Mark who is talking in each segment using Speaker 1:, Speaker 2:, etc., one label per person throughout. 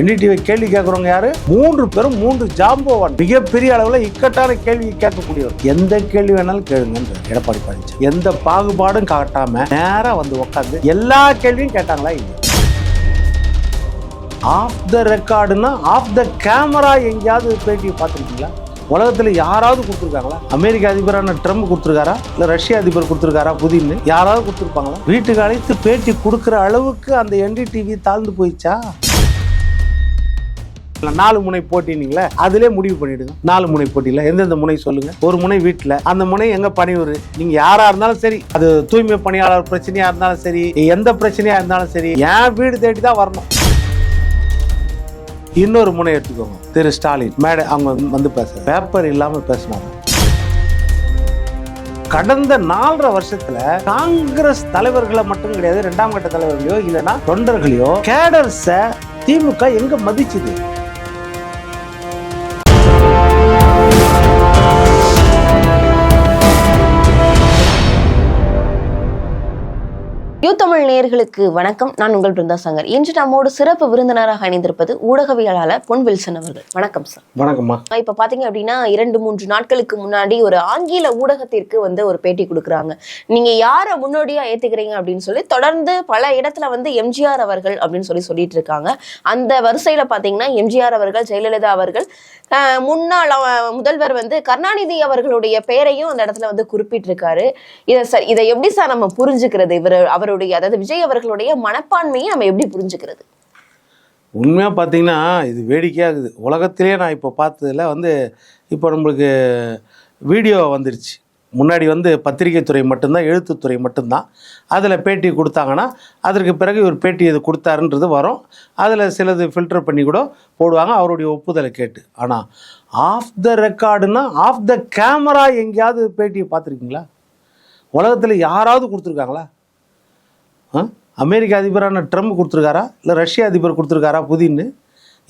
Speaker 1: என்டிடிவை கேள்வி கேட்குறவங்க யாரு? மூன்று பேரும் மூன்று ஜாம்பவான். மிகப்பெரிய அளவில் இக்கட்டான கேள்வியை கேட்கக்கூடியவர். எந்த கேள்வி வேணாலும் கேளுங்கன்ற எடப்பாடி பழனிசாமி எந்த பாகுபாடும் காட்டாம நேராக வந்து உட்காந்து எல்லா கேள்வியும் கேட்டாங்களா இல்லையா? ஆஃப் த ரெக்கார்டுனா ஆஃப் த கேமரா எங்கேயாவது பேட்டி பார்த்துருக்கீங்களா? உலகத்தில் யாராவது கொடுத்துருக்காங்களா? அமெரிக்க அதிபரான ட்ரம்ப் கொடுத்துருக்காரா? இல்லை ரஷ்ய அதிபர் கொடுத்துருக்காரா? புதின்னு யாராவது கொடுத்துருப்பாங்களா? வீட்டுக்கு அழைத்து பேட்டி கொடுக்குற அளவுக்கு அந்த என்டிடிவி தாழ்ந்து போயிடுச்சா? நாலு முனை போட்டினீங்களே அதிலே முடிவு பண்ணிடுங்க. நாலு முனை போட்டியில் எந்தெந்த முனை சொல்லுங்க. ஒரு முனை வீட்டில் அந்த முனை எங்க பணியூர்? நீங்க யாரா இருந்தாலும் சரி அது தூய்மை பணியாளர் பிரச்சனையா இருந்தாலும் சரி எந்த பிரச்சனையா இருந்தாலும் சரி என் வீடு தேடி தான் வரணும். இன்னொரு முனை எடுத்துக்கோங்க. திரு ஸ்டாலின் மேடை அவங்க வந்து பேச பேப்பர் இல்லாம பேசினாங்க கடந்த நாலரை வருஷத்துல காங்கிரஸ் தலைவர்களை மட்டும் கிடையாது இரண்டாம் கட்ட தலைவர்களையோ இல்லைன்னா தொண்டர்களையோ கேடர்ஸ திமுக எங்க மதிச்சுது?
Speaker 2: யூ தமிழ் நேயர்களுக்கு வணக்கம். நான் உங்கள் பிருந்தா சங்கர் இன்று நம்மோடு சிறப்பு விருந்தினராக இணைந்திருப்பது ஊடகவியலாளர் பொன் வில்சன் அவர்கள். வணக்கம் சார்
Speaker 1: வணக்கம்மா.
Speaker 2: இப்ப பாத்தீங்க அப்படின்னா இரண்டு மூன்று நாட்களுக்கு முன்னாடி ஒரு ஆங்கில ஊடகத்திற்கு வந்து ஒரு பேட்டி கொடுக்குறாங்க. நீங்க யாரை முன்னோடியா ஏத்துக்கிறீங்க அப்படின்னு சொல்லி தொடர்ந்து பல இடத்துல வந்து எம்ஜிஆர் அவர்கள் அப்படின்னு சொல்லி சொல்லிட்டு இருக்காங்க. அந்த வரிசையில பாத்தீங்கன்னா எம்ஜிஆர் அவர்கள் ஜெயலலிதா அவர்கள் முன்னாள் முதல்வர் வந்து கருணாநிதி அவர்களுடைய பெயரையும் அந்த இடத்துல வந்து குறிப்பிட்டிருக்காரு. இதை சார் இதை எப்படி சார் நம்ம புரிஞ்சுக்கிறது? இவர் அவருடைய அதாவது விஜய் அவர்களுடைய மனப்பான்மையை நம்ம எப்படி புரிஞ்சுக்கிறது?
Speaker 1: உண்மையாக பார்த்தீங்கன்னா இது வேடிக்கையாகுது. உலகத்திலே நான் இப்போ பார்த்ததுல வந்து இப்போ நம்மளுக்கு வீடியோ வந்துருச்சு. முன்னாடி வந்து பத்திரிகை துறை மட்டும்தான் எழுத்துத்துறை மட்டும்தான். அதில் பேட்டி கொடுத்தாங்கன்னா அதற்கு பிறகு இவர் பேட்டி இது கொடுத்தாருன்றது வரும். அதில் சிலது ஃபில்டர் பண்ணி கூட போடுவாங்க அவருடைய ஒப்புதலை கேட்டு. ஆனால் ஆஃப் த ரெக்கார்டுன்னா ஆஃப் த கேமரா எங்கேயாவது பேட்டியை பார்த்துருக்கீங்களா? உலகத்தில் யாராவது கொடுத்துருக்காங்களா? அமெரிக்க அதிபரான ட்ரம்ப் கொடுத்துருக்காரா? இல்லை ரஷ்ய அதிபர் கொடுத்துருக்காரா புதின்னு?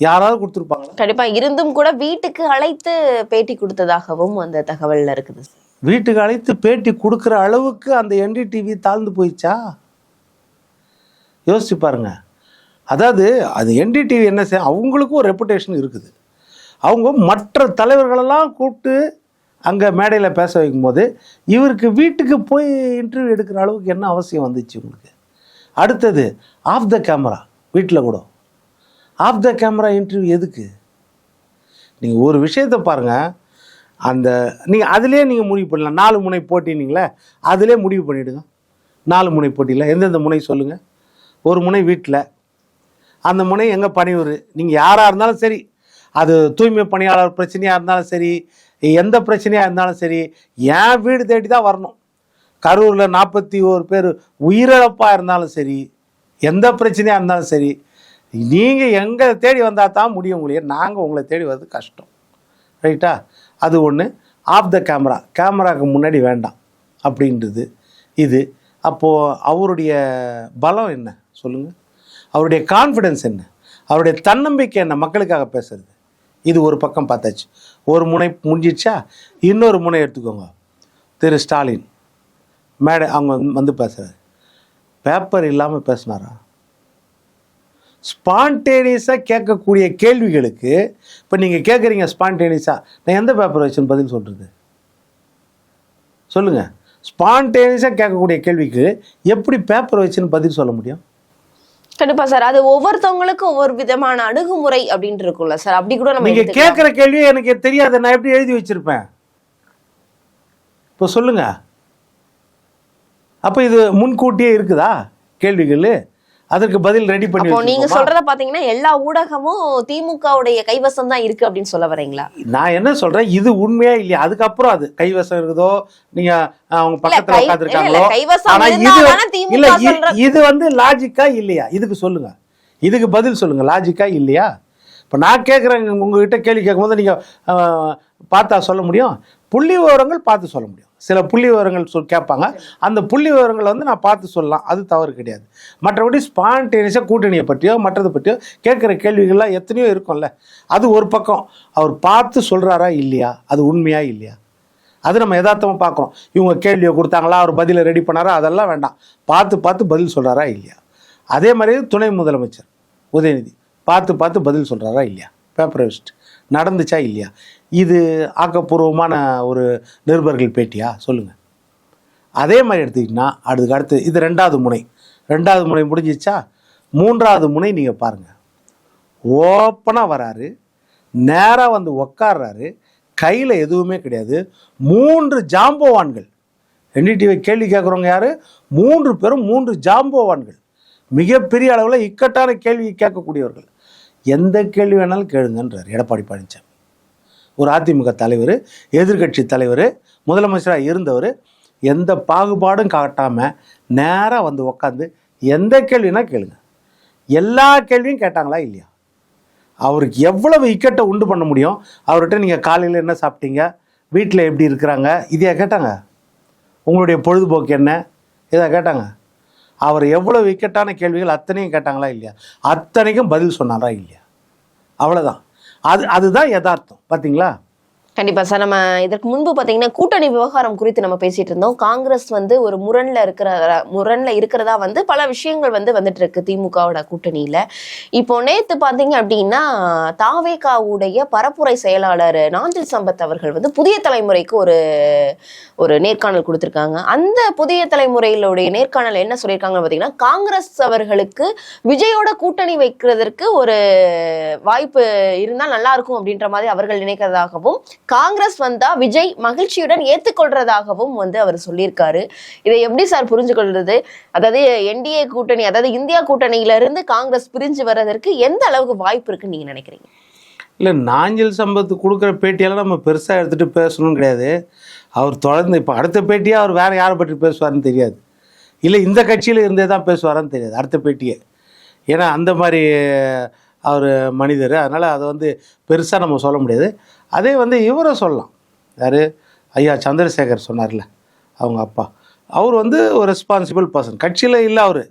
Speaker 1: யாராவது கொடுத்துருப்பாங்களா?
Speaker 2: கண்டிப்பா இருந்தும் கூட வீட்டுக்கு அழைத்து பேட்டி கொடுத்ததாகவும் அந்த தகவல்ல இருக்குது.
Speaker 1: வீட்டுக்கு அழைத்து பேட்டி கொடுக்குற அளவுக்கு அந்த என்டிடிவி தாழ்ந்து போயிடுச்சா? யோசிச்சு பாருங்க. அதாவது அது என்டிடிவி என்ன செய்ய அவங்களுக்கும் ஒரு ரெப்புடேஷன் இருக்குது. அவங்க மற்ற தலைவர்களெல்லாம் கூப்பிட்டு அங்கே மேடையில் பேச வைக்கும்போது இவருக்கு வீட்டுக்கு போய் இன்டர்வியூ எடுக்கிற அளவுக்கு என்ன அவசியம் வந்துச்சு உங்களுக்கு? அடுத்தது ஆஃப் த கேமரா வீட்டில் கூட. ஆஃப் த கேமரா இன்டர்வியூ எதுக்கு? நீங்கள் ஒரு விஷயத்தை பாருங்கள் அந்த நீங்கள் அதிலே நீங்கள் முடிவு பண்ணலாம். நாலு முனை போட்டினீங்களே அதிலே முடிவு பண்ணிவிடுங்க நாலு முனை போட்டியில் எந்தெந்த முனை சொல்லுங்கள் ஒரு முனை வீட்டில் அந்த முனை எங்கள் பணியூர்? நீங்கள் யாராக இருந்தாலும் சரி அது தூய்மை பணியாளர் பிரச்சனையாக இருந்தாலும் சரி எந்த பிரச்சனையாக இருந்தாலும் சரி என் வீடு தேடி தான் வரணும். கரூரில் நாற்பத்தி ஓரு பேர் உயிரிழப்பாக இருந்தாலும் சரி எந்த பிரச்சனையாக இருந்தாலும் சரி நீங்கள் எங்களை தேடி வந்தால் தான் முடியும் முடியும் நாங்கள் உங்களை தேடி வர்றது கஷ்டம். ரைட்டா அது ஒன்று ஆஃப் த கேமரா கேமராவுக்கு முன்னாடி வேண்டாம். அப்படின்றது. இது. அப்போது அவருடைய பலம் என்ன? சொல்லுங்கள் அவருடைய கான்ஃபிடென்ஸ் என்ன? அவருடைய தன்னம்பிக்கை என்ன? மக்களுக்காக பேசுறது. இது ஒரு பக்கம் பார்த்தாச்சு. ஒரு முனை முடிஞ்சிடுச்சா? இன்னொரு முனை எடுத்துக்கோங்க. திரு ஸ்டாலின். மேடை அவங்க வந்து- வந்து பேசுகிறாரு பேப்பர் இல்லாமல் பேசினாரா? ஸ்பான்டேனியஸாக கேட்கக்கூடிய கேள்விகளுக்கு இப்போ நீங்கள் கேட்குறீங்க ஸ்பான்டேனியஸாக நான் எந்த பேப்பர் வச்சுன்னு பதில் சொல்கிறது சொல்லுங்கள் ஸ்பான்டேனியஸாக கேட்கக்கூடிய கேள்விக்கு எப்படி பேப்பர் வச்சுன்னு பதில் சொல்ல முடியும்?
Speaker 2: கண்டிப்பா சார். அது ஒவ்வொருத்தவங்களுக்கும் ஒவ்வொரு விதமான அணுகுமுறை அப்படின்னு இருக்கும்ல சார். அப்படி கூட நம்ம
Speaker 1: நீங்க. கேட்குற கேள்வியே எனக்கு தெரியாது. நான் எப்படி எழுதி வச்சிருப்பேன்? இப்போ சொல்லுங்க. அப்போ இது முன்கூட்டியே இருக்குதா? கேள்விகள் அதற்கு பதில் ரெடி பண்ணி
Speaker 2: நீங்க? சொல்றத பாத்தீங்கன்னா எல்லா ஊடகமும் திமுகவுடைய கைவசம் தான் இருக்கு அப்படின்னு சொல்ல வரீங்களா?
Speaker 1: நான் என்ன சொல்றேன்? இது உண்மையா இல்லையா? அதுக்கப்புறம் அது கைவசம் இருக்குதோ? நீங்க அவங்க பக்கத்துல உட்காந்துருக்காங்களோ ஆனா இது இல்ல வந்து லாஜிக்கா இல்லையா? இதுக்கு சொல்லுங்க. இதுக்கு பதில் சொல்லுங்க. லாஜிக்கா இல்லையா? இப்போ நான் கேட்குறேன் உங்ககிட்ட கேள்வி கேட்கும்போது நீங்கள் பார்த்தா சொல்ல முடியும். புள்ளி விவரங்கள் பார்த்து சொல்ல முடியும். சில புள்ளி விவரங்கள் சொல் கேட்பாங்க. அந்த புள்ளி விவரங்களை வந்து நான் பார்த்து சொல்லலாம். அது தவறு கிடையாது. மற்றபடி ஸ்பான்டேனியஸாக கூட்டணியை பற்றியோ மற்றதை பற்றியோ கேட்குற கேள்விகள்லாம் எத்தனையோ இருக்கும்ல. அது ஒரு பக்கம். அவர் பார்த்து சொல்கிறாரா இல்லையா? அது உண்மையா இல்லையா? அது நம்ம யதார்த்தமாக பார்க்குறோம். இவங்க கேள்வியை கொடுத்தாங்களா? அவர் பதிலை ரெடி பண்ணாரா? அதெல்லாம் வேண்டாம். பார்த்து பார்த்து பதில் சொல்கிறாரா இல்லையா? அதே மாதிரி துணை முதலமைச்சர் உதயநிதி பார்த்து பார்த்து பதில் சொல்கிறாரா இல்லையா? பேப்பரை வச்சுட்டு நடந்துச்சா இல்லையா? இது ஆக்கப்பூர்வமான ஒரு நிருபர்கள் பேட்டியா? சொல்லுங்கள் அதே மாதிரி எடுத்துக்கிட்டிங்கன்னா அதுக்கு அடுத்து இது ரெண்டாவது முனை. ரெண்டாவது முனை முடிஞ்சிச்சா? மூன்றாவது முனை நீங்கள் பாருங்கள் ஓப்பனாக வராரு. நேராக வந்து உக்காடுறாரு கையில் எதுவுமே கிடையாது. மூன்று ஜாம்பவான்கள். என்டிடிவி கேள்வி கேட்குறவங்க யார்? மூன்று பேரும் மூன்று ஜாம்பவான்கள். மிகப்பெரிய அளவில் இக்கட்டான கேள்வி கேட்கக்கூடியவர்கள். எந்த கேள்வி வேணாலும் கேளுங்கன்றார். எடப்பாடி பழனிசாமி ஒரு அதிமுக தலைவர் எதிர்க்கட்சி தலைவர் முதலமைச்சராக இருந்தவர் எந்த பாகுபாடும் காட்டாமல் நேராக வந்து உக்காந்து எந்த கேள்வினா கேளுங்க. எல்லா கேள்வியும் கேட்டாங்களா இல்லையா? அவருக்கு எவ்வளவு இக்கட்டை உண்டு பண்ண முடியும்? அவர்கிட்ட நீங்கள் காலையில் என்ன சாப்பிட்டீங்க? வீட்டில் எப்படி இருக்கிறாங்க? இதையா கேட்டாங்க. உங்களுடைய பொழுதுபோக்கு என்ன? இதை கேட்டாங்க. அவர் எவ்வளோ விக்கெட்டான கேள்விகள் அத்தனையும் கேட்டாங்களா இல்லையா? அத்தனைக்கும் பதில் சொன்னாரா இல்லையா? அவ்வளோதான் அது அதுதான் யதார்த்தம். பார்த்தீங்களா
Speaker 2: கண்டிப்பா சார். நம்ம இதற்கு முன்பு பார்த்தீங்கன்னா கூட்டணி விவகாரம் குறித்து நம்ம பேசிட்டு இருந்தோம். காங்கிரஸ் வந்து ஒரு முரண்ல இருக்கிற முரண்ல இருக்கிறதா வந்து பல விஷயங்கள் வந்து வந்துட்டு இருக்கு திமுகவோட கூட்டணியில. இப்போ நேத்து பார்த்தீங்க அப்படின்னா தாவேகாவுடைய பரப்புரை செயலாளர் நாஞ்சில் சம்பத் அவர்கள் வந்து புதிய தலைமுறைக்கு ஒரு ஒரு நேர்காணல் கொடுத்துருக்காங்க. அந்த புதிய தலைமுறையிலுடைய நேர்காணல் என்ன சொல்லியிருக்காங்கன்னு பார்த்தீங்கன்னா காங்கிரஸ் அவர்களுக்கு விஜயோட கூட்டணி வைக்கிறதற்கு ஒரு வாய்ப்பு இருந்தால் நல்லா இருக்கும் அப்படின்ற மாதிரி அவர்கள் நினைக்கிறதாகவும் காங்கிரஸ் வந்தா விஜய் மகிழ்ச்சியுடன் ஏற்றுக்கொள்றதாகவும் வந்து அவர் சொல்லியிருக்காரு. இதை எப்படி சார் புரிஞ்சு கொள்றது அதாவது என்டிஏ கூட்டணி அதாவது இந்தியா கூட்டணியில இருந்து காங்கிரஸ் பிரிஞ்சு வர்றதற்கு எந்த அளவுக்கு வாய்ப்பு இருக்குன்னு நீங்க நினைக்கிறீங்க?
Speaker 1: இல்லை நாஞ்சில் சம்பத்து கொடுக்குற பேட்டியெல்லாம் நம்ம பெருசாக எடுத்துகிட்டு பேசணும்னு கிடையாது. அவர் தொடர்ந்து இப்போ அடுத்த பேட்டியாக அவர் வேறு யாரை பற்றி பேசுவார்னு தெரியாது. இல்லை இந்த கட்சியில் இருந்தே தான் பேசுவாரான்னு தெரியாது அடுத்த பேட்டியே. ஏன்னா அந்த மாதிரி அவர் மனிதர். அதனால் அதை வந்து பெருசாக நம்ம சொல்ல முடியாது. அதே வந்து இவரை சொல்லலாம். யார்? ஐயா சந்திரசேகர் சொன்னார்ல அவங்க அப்பா. அவர் வந்து ஒரு ரெஸ்பான்சிபிள் பர்சன் கட்சியில் இல்லை அவர்.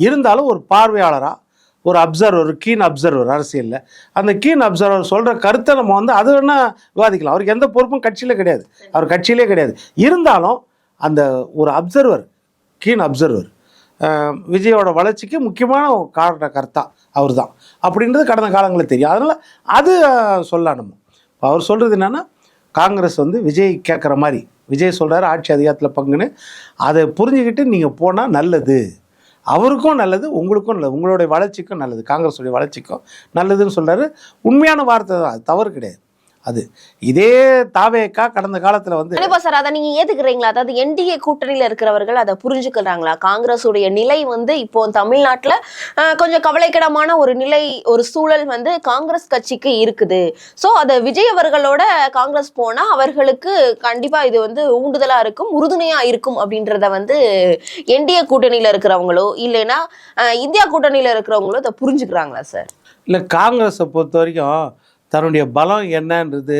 Speaker 1: இருந்தாலும் ஒரு பார்வையாளராக ஒரு அப்சர்வர் கீன் அப்சர்வர் அரசியலில். அந்த கீன் அப்சர்வர் சொல்கிற கருத்தை நம்ம வந்து அது வேணால் விவாதிக்கலாம். அவருக்கு எந்த பொறுப்பும் கட்சியில் கிடையாது. அவர் கட்சியிலே கிடையாது. இருந்தாலும் அந்த ஒரு அப்சர்வர் கீன் அப்சர்வர் விஜயோட வளர்ச்சிக்கு முக்கியமான ஒரு காரண கர்த்தா அவர் தான் அப்படின்றது கடந்த காலங்களில் தெரியும். அதனால் அது சொல்லலாம் நம்ம அவர் சொல்கிறது என்னென்னா காங்கிரஸ் வந்து விஜய் கேட்குற மாதிரி விஜய் சொல்கிறாரு ஆட்சி அதிகாரத்தில் பங்குன்னு. அதை புரிஞ்சுக்கிட்டு நீங்கள் போனால் நல்லது. அவருக்கும் நல்லது உங்களுக்கும் நல்லது. உங்களுடைய வளர்ச்சிக்கும் நல்லது. காங்கிரஸுடைய வளர்ச்சிக்கும் நல்லதுன்னு சொல்கிறாரு உண்மையான வார்த்தை தான். அது தவறு கிடையாது. அது. இதே தாவேக்கா கடந்த காலத்தில் வந்து
Speaker 2: கண்டிப்பா சார் அதை நீங்க ஏத்துக்கிறீங்களா? அதாவது என்டிஏ கூட்டணியில இருக்கிறவர்கள் அதை புரிஞ்சுக்கிறாங்களா? காங்கிரஸ் உடைய நிலை வந்து இப்போ தமிழ்நாட்டுல கொஞ்சம் கவலைக்கிடமான ஒரு நிலை ஒரு சூழல் வந்து காங்கிரஸ் கட்சிக்கு இருக்குது. சோ அத விஜய் அவர்களோட காங்கிரஸ் போனா அவர்களுக்கு கண்டிப்பா இது வந்து ஊண்டுதலா இருக்கும் உறுதுணையா இருக்கும் அப்படின்றத வந்து என்டிஏ கூட்டணியில இருக்கிறவங்களோ இல்லைன்னா இந்தியா கூட்டணியில இருக்கிறவங்களோ அதை புரிஞ்சுக்கிறாங்களா சார்?
Speaker 1: இல்லை காங்கிரஸை பொறுத்த வரைக்கும் தன்னுடைய பலம் என்னன்றது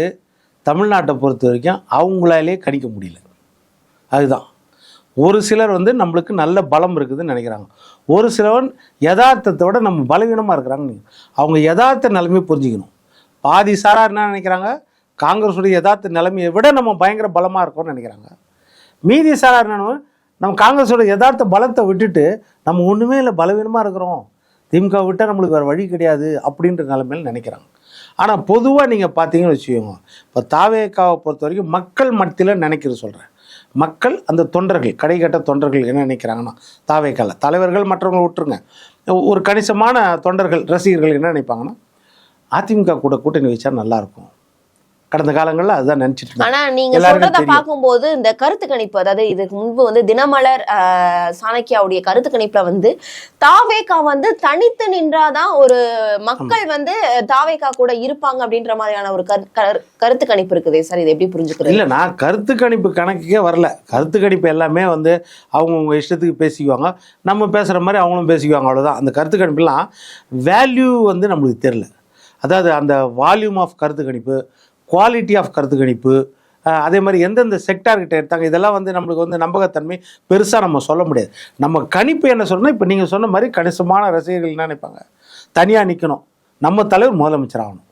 Speaker 1: தமிழ்நாட்டை பொறுத்த வரைக்கும் அவங்களாலே கணிக்க முடியல. அதுதான். ஒரு சிலர் வந்து நம்மளுக்கு நல்ல பலம் இருக்குதுன்னு நினைக்கிறாங்க. ஒரு சிலவன் யதார்த்தத்தோட நம்ம பலவீனமாக இருக்கிறாங்க அவங்க யதார்த்த நிலைமையை புரிஞ்சுக்கணும். பாதி சாராக என்ன நினைக்கிறாங்க? காங்கிரஸுடைய யதார்த்த நிலைமையை விட நம்ம பயங்கர பலமாக இருக்கோம்னு நினைக்கிறாங்க. மீதி சாராக என்ன நம்ம காங்கிரஸோட யதார்த்த பலத்தை விட்டுட்டு நம்ம ஒன்றுமே இல்லை பலவீனமாக இருக்கிறோம். திமுக விட்டால் நம்மளுக்கு வேறு வழி கிடையாது அப்படின்ற நிலைமையில் நினைக்கிறாங்க. ஆனால் பொதுவாக நீங்கள் பார்த்தீங்கன்னு வச்சுக்கோங்க. இப்போ தாவேக்காவை பொறுத்த வரைக்கும் மக்கள் மத்தியில் நினைக்கிறது சொல்கிறேன் மக்கள் அந்த தொண்டர்கள் கடைகட்ட தொண்டர்கள் என்ன நினைக்கிறாங்கன்னா தாவேக்கால தலைவர்கள் மற்றவங்களை விட்டுருங்க. ஒரு கணிசமான தொண்டர்கள் ரசிகர்கள் என்ன நினைப்பாங்கன்னா அதிமுக கூட கூட்டணி வச்சா நல்லாயிருக்கும் கடந்த காலங்களில் அதுதான் நினச்சிட்டு
Speaker 2: ஆனா நீங்க சொல்றத. பார்க்கும்போது இந்த கருத்து கணிப்பு அதாவது இதுக்கு முன்பு வந்து தினமலர் சாணக்கியாவுடைய கருத்து கணிப்புல வந்து தாவேகா வந்து தனித்து நின்றாதான் ஒரு மக்கள் வந்து தாவேகா கூட இருப்பாங்க அப்படின்ற மாதிரியான ஒரு கரு- கரு- கருத்து கணிப்பு இருக்குது சார் இது எப்படி புரிஞ்சுக்கிறது?
Speaker 1: இல்லை நான் கருத்து கணிப்பு கணக்குக்கே வரல. கருத்து கணிப்பு எல்லாமே வந்து அவங்கவுங்க இஷ்டத்துக்கு பேசிக்குவாங்க. நம்ம பேசுகிற மாதிரி அவங்களும் பேசிக்குவாங்க அவ்வளோதான் அந்த கருத்து கணிப்புலாம் வேல்யூ வந்து நம்மளுக்கு தெரில அதாவது அந்த வால்யூம் ஆஃப் கருத்து கணிப்பு குவாலிட்டி ஆஃப் கருத்து கணிப்பு அதே மாதிரி எந்தெந்த செக்டார்கிட்ட எடுத்தாங்க இதெல்லாம் வந்து நம்மளுக்கு வந்து நம்பகத்தன்மை பெருசாக நம்ம சொல்ல முடியாது. நம்ம கணிப்பு என்ன சொல்லணும் இப்போ நீங்கள் சொன்ன மாதிரி கணிசமான ரசிகர்கள் என்ன நினைப்பாங்க? தனியாக நிற்கணும் நம்ம தலைவர் முதலமைச்சர் ஆகணும்.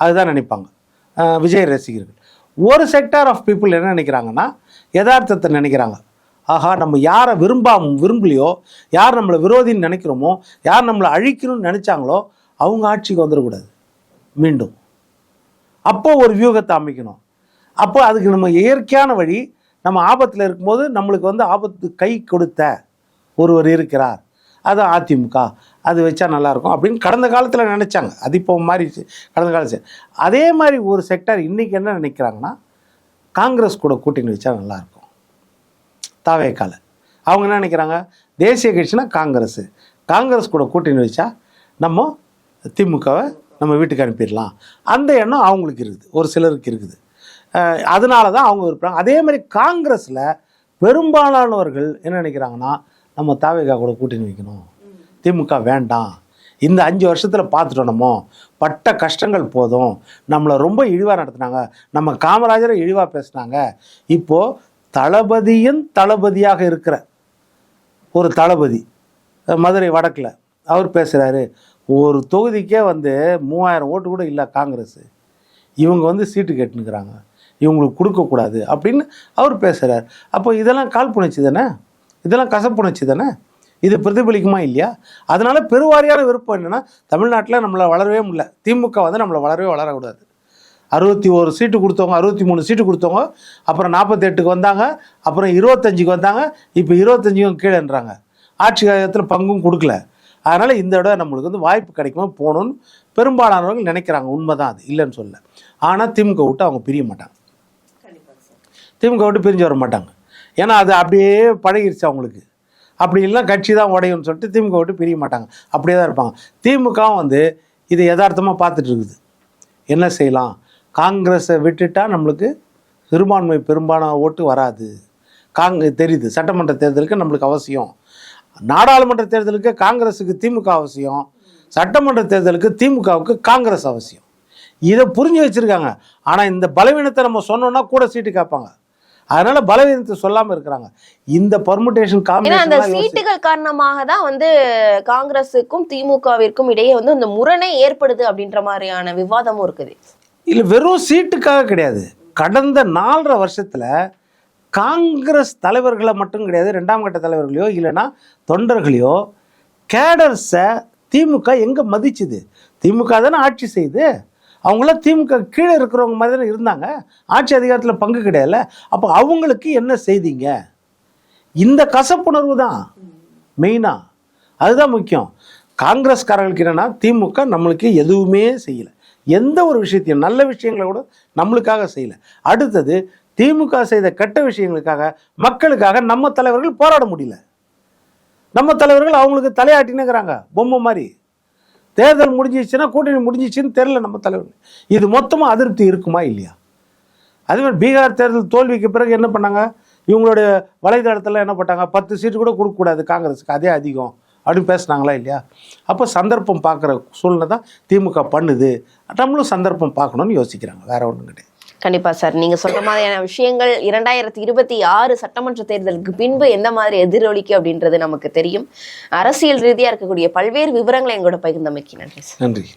Speaker 1: அதுதான் நினைப்பாங்க. விஜய் ரசிகர்கள். ஒரு செக்டார் ஆஃப் பீப்புள் என்ன நினைக்கிறாங்கன்னா யதார்த்தத்தை நினைக்கிறாங்க. ஆஹா நம்ம யாரை விரும்பாம விரும்பலையோ யார் நம்மளை விரோதின்னு நினைக்கிறோமோ யார் நம்மளை அழிக்கணும்னு நினச்சாங்களோ அவங்க ஆட்சிக்கு வந்துடக்கூடாது. மீண்டும். அப்போ ஒரு வியூகத்தை அமைக்கணும். அப்போ அதுக்கு நம்ம இயற்கையான வழி நம்ம ஆபத்தில் இருக்கும்போது நம்மளுக்கு வந்து ஆபத்து கை கொடுத்த ஒருவர் இருக்கிறார். அது அதிமுக. அது வச்சா நல்லாயிருக்கும் அப்படின்னு கடந்த காலத்தில் நினச்சாங்க. அது இப்போ மாறிடுச்சு கடந்த காலத்து அதே மாதிரி ஒரு செக்டர் இன்றைக்கி என்ன நினைக்கிறாங்கன்னா காங்கிரஸ் கூட கூட்டணி வச்சா நல்லாயிருக்கும் தாவேக்கால. அவங்க என்ன நினைக்கிறாங்க? தேசிய கட்சினா காங்கிரஸ். காங்கிரஸ் கூட கூட்டணி வச்சா நம்ம திமுகவை நம்ம வீட்டுக்கு அனுப்பிடலாம். அந்த எண்ணம் அவங்களுக்கு இருக்குது. ஒரு சிலருக்கு இருக்குது. அதனால தான் அவங்க விருப்பாங்க அதே மாதிரி காங்கிரஸில் பெரும்பாலானவர்கள் என்ன நினைக்கிறாங்கன்னா நம்ம தாவேகா கூட கூட்டணி வைக்கணும். திமுக வேண்டாம். இந்த அஞ்சு வருஷத்தில் பார்த்துட்டோம் நம்ம. பட்ட கஷ்டங்கள் போதும். நம்மளை ரொம்ப இழிவாக நடத்துனாங்க. நம்ம காமராஜரை இழிவாக பேசுனாங்க. இப்போது தளபதியின் தளபதியாக இருக்கிற ஒரு தளபதி மதுரை வடக்கில் அவர் பேசுகிறாரு ஒரு தொகுதிக்கே வந்து மூவாயிரம் ஓட்டு கூட இல்லை காங்கிரஸ். இவங்க வந்து சீட்டு கேட்டுனுக்கிறாங்க இவங்களுக்கு கொடுக்கக்கூடாது அப்படின்னு அவர் பேசுகிறார் அப்போ இதெல்லாம் காழ்ப்புணர்ச்சி தானே? இதெல்லாம் கசப்புணர்ச்சி தானே? இது பிரதிபலிக்குமா இல்லையா? அதனால் பெருவாரியான விருப்பம் என்னென்னா தமிழ்நாட்டில் நம்மளை வளரவே முடியல. திமுக வந்து நம்மளை வளரவே வளரக்கூடாது. அறுபத்தி ஒரு சீட்டு கொடுத்தவங்க அறுபத்தி மூணு சீட்டு கொடுத்தவங்க அப்புறம் நாற்பத்தெட்டுக்கு வந்தாங்க அப்புறம் இருபத்தஞ்சுக்கு வந்தாங்க இப்போ இருபத்தஞ்சுக்கும் கீழேன்றாங்க. ஆட்சி காலத்தில் பங்கும் கொடுக்கல. அதனால் இந்த இடம் நம்மளுக்கு வந்து வாய்ப்பு கிடைக்குமா போகணும்னு பெரும்பாலானவர்கள் நினைக்கிறாங்க. உண்மைதான் அது. இல்லைன்னு சொல்ல ஆனால் திமுக விட்டு அவங்க பிரிய மாட்டாங்க. திமுக விட்டு பிரிஞ்சு வர மாட்டாங்க. ஏன்னா அது அப்படியே பழகிருச்சு அவங்களுக்கு. அப்படி இல்லை கட்சி தான் உடையும்னு சொல்லிட்டு திமுக விட்டு பிரிய மாட்டாங்க. அப்படியே தான் இருப்பாங்க. திமுகவும் வந்து இது யதார்த்தமாக பார்த்துட்டு இருக்குது. என்ன செய்யலாம்? காங்கிரஸை விட்டுட்டா நம்மளுக்கு சிறுபான்மை பெரும்பாலான ஓட்டு வராது. காங்க தெரியுது. சட்டமன்ற தேர்தலுக்கு நம்மளுக்கு அவசியம். நாடாளுமன்ற தேர்தலுக்கு காங்கிரஸுக்கு திமுக அவசியம் சட்டமன்ற தேர்தலுக்கு திமுகவுக்கு காங்கிரஸ் அவசியம். இதை புரிஞ்சு வச்சுருக்காங்க. ஆனால் இந்த பலவீனத்தை நம்ம சொன்னோம்னா கூட சீட்டு கேட்பாங்க. அதனால பலவீனத்தை சொல்லாமல் இருக்கிறாங்க. இந்த பர்முடேஷன்
Speaker 2: அந்த சீட்டுகள் காரணமாக தான் வந்து காங்கிரஸுக்கும் திமுகவிற்கும் இடையே வந்து இந்த முரணே ஏற்படுது அப்படின்ற மாதிரியான விவாதமும் இருக்குது.
Speaker 1: இல்லை வெறும் சீட்டுக்காக கிடையாது. கடந்த நாலரை வருஷத்தில் காங்கிரஸ் தலைவர்களை மட்டும் கிடையாது ரெண்டாம் கட்ட தலைவர்களையோ இல்லைன்னா தொண்டர்களையோ கேடர்ஸை திமுக எங்கே மதிச்சுது? திமுக தானே ஆட்சி செய்யுது அவங்களாம் திமுக கீழே இருக்கிறவங்க மாதிரி தானே இருந்தாங்க. ஆட்சி அதிகாரத்தில் பங்கு கிடையாதுல அப்போ அவங்களுக்கு என்ன செய்தீங்க? இந்த கசப்புணர்வு தான் மெயினாக அதுதான் முக்கியம். காங்கிரஸ்காரர்களுக்கு என்னன்னா திமுக நம்மளுக்கு எதுவுமே செய்யலை. எந்த ஒரு விஷயத்தையும் நல்ல விஷயங்களை கூட நம்மளுக்காக செய்யலை. அடுத்தது திமுக செய்த கெட்ட விஷயங்களுக்காக மக்களுக்காக நம்ம தலைவர்கள் போராட முடியல. நம்ம தலைவர்கள் அவங்களுக்கு தலையாட்டினுங்கிறாங்க. பொம்மை மாதிரி. தேர்தல் முடிஞ்சிச்சுன்னா கூட்டணி முடிஞ்சிச்சுன்னு தெரில நம்ம தலைவர்கள். இது மொத்தமாக அதிருப்தி இருக்குமா இல்லையா? அதே மாதிரி பீகார் தேர்தல் தோல்விக்கு பிறகு என்ன பண்ணாங்க? இவங்களுடைய வலைதளத்தில் என்ன பண்ணாங்க பத்து சீட்டு கூட கொடுக்கக்கூடாது காங்கிரஸுக்கு. அதே அதிகம். அப்படின்னு பேசுனாங்களா இல்லையா? அப்போ சந்தர்ப்பம் பார்க்குற சூழ்நிலை தான் திமுக பண்ணுது. நம்மளும் சந்தர்ப்பம் பார்க்கணும்னு யோசிக்கிறாங்க. வேற ஒன்றும் கிடையாது.
Speaker 2: கண்டிப்பா சார். நீங்க சொல்ற மாதிரியான விஷயங்கள் இரண்டாயிரத்தி இருபத்தி ஆறு சட்டமன்ற தேர்தலுக்கு பின்பு எந்த மாதிரி எதிரொலிக்கு அப்படின்றது நமக்கு தெரியும். அரசியல் ரீதியா இருக்கக்கூடிய பல்வேறு விவரங்களை எங்களோட பகிர்ந்தமைக்கு நன்றி சார்.
Speaker 1: நன்றி.